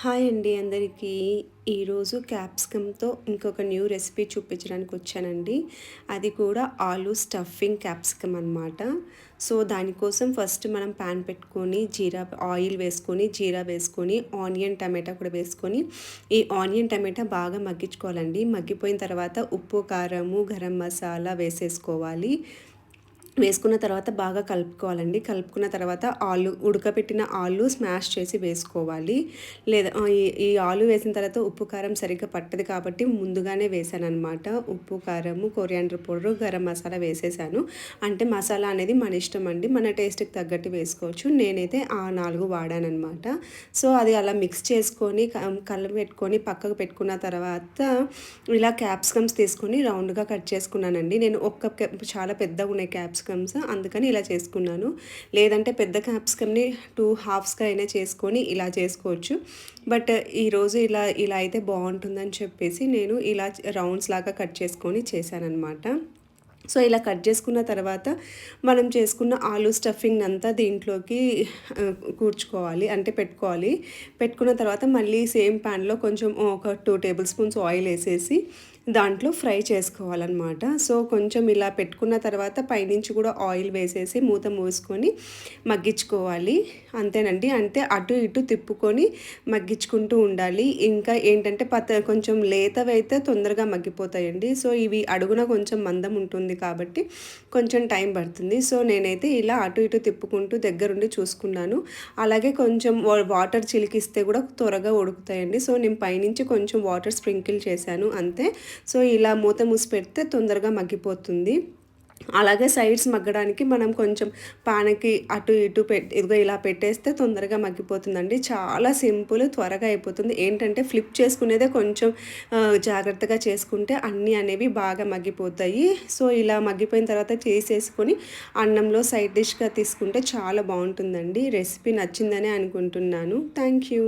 Hi అండి అందరికీ. ఈరోజు క్యాప్సికమ్తో ఇంకొక న్యూ రెసిపీ చూపించడానికి వచ్చానండి. అది కూడా ఆలు స్టఫింగ్ క్యాప్సికమ్ అనమాట సో దానికోసం ఫస్ట్ మనం ప్యాన్ పెట్టుకొని జీరా ఆయిల్ వేసుకొని జీరా వేసుకొని ఆనియన్ టమాటా కూడా వేసుకొని ఈ ఆనియన్ టమాటా బాగా మగ్గించుకోవాలండి. మగ్గిపోయిన తర్వాత ఉప్పు కారము గరం మసాలా వేసేసుకోవాలి. వేసుకున్న తర్వాత బాగా కలుపుకోవాలండి. కలుపుకున్న తర్వాత ఆలు ఉడకపెట్టిన ఆలు స్మాష్ చేసి వేసుకోవాలి. లేదా ఈ ఆలు వేసిన తర్వాత ఉప్పు కారం సరిగ్గా పట్టదు కాబట్టి ముందుగానే వేసాను అనమాట ఉప్పు కారము కొరియాండర్ పౌడర్ గరం మసాలా వేసేసాను. అంటే మసాలా అనేది మన ఇష్టం అండి మన టేస్ట్కి తగ్గట్టు వేసుకోవచ్చు. నేనైతే ఆ నాలుగు వాడానమాట సో అది అలా మిక్స్ చేసుకొని కళ్ళు పెట్టుకొని పక్కకు పెట్టుకున్న తర్వాత ఇలా క్యాప్సికమ్స్ తీసుకొని రౌండ్గా కట్ చేసుకున్నానండి. నేను ఒక్క చాలా పెద్దగా ఉన్నాయి క్యాప్సికమ్ క్యాప్సికమ్స్ అందుకని ఇలా చేసుకున్నాను. లేదంటే పెద్ద క్యాప్సికమ్ని టూ హాఫ్స్గా అయినా చేసుకొని ఇలా చేసుకోవచ్చు. బట్ ఈరోజు ఇలా ఇలా అయితే బాగుంటుందని చెప్పేసి నేను ఇలా రౌండ్స్ లాగా కట్ చేసుకొని చేశానమాట సో ఇలా కట్ చేసుకున్న తర్వాత మనం చేసుకున్న ఆలు స్టఫింగ్ అంతా దీంట్లోకి కూర్చుకోవాలి. అంటే పెట్టుకోవాలి. పెట్టుకున్న తర్వాత మళ్ళీ సేమ్ ప్యాన్లో కొంచెం ఒక టూ టేబుల్ స్పూన్స్ ఆయిల్ వేసేసి దాంట్లో ఫ్రై చేసుకోవాలన్నమాట. సో కొంచెం ఇలా పెట్టుకున్న తర్వాత పైనుంచి కూడా ఆయిల్ వేసేసి మూత మూసుకొని మగ్గించుకోవాలి. అంతేనండి. అంటే అటు ఇటు తిప్పుకొని మగ్గించుకుంటూ ఉండాలి. ఇంకా ఏంటంటే పత కొంచెం లేతవైతే తొందరగా మగ్గిపోతాయండి. సో ఇవి అడుగున కొంచెం మందం ఉంటుంది కాబట్టి కొంచెం టైం పడుతుంది. సో నేనైతే ఇలా అటు ఇటు తిప్పుకుంటూ దగ్గరుండి చూసుకున్నాను. అలాగే కొంచెం వాటర్ చిలికిస్తే కూడా త్వరగా ఉడుకుతాయండి. సో నేను పైనుంచి కొంచెం వాటర్ స్ప్రింకిల్ చేశాను. అంతే. సో ఇలా మూత మూసి పెడితే తొందరగా మగ్గిపోతుంది. అలాగే సైడ్స్ మగ్గడానికి మనం కొంచెం పానకి అటు ఇటు పెట్ ఇదిగో ఇలా పెట్టేస్తే తొందరగా మగ్గిపోతుందండి. చాలా సింపుల్ త్వరగా అయిపోతుంది. ఏంటంటే ఫ్లిప్ చేసుకునేదే కొంచెం జాగ్రత్తగా చేసుకుంటే అన్నీ అనేవి బాగా మగ్గిపోతాయి. సో ఇలా మగ్గిపోయిన తర్వాత చేసేసుకొని అన్నంలో సైడ్ డిష్గా తీసుకుంటే చాలా బాగుంటుందండి. రెసిపీ నచ్చిందనే అనుకుంటున్నాను. Thank you.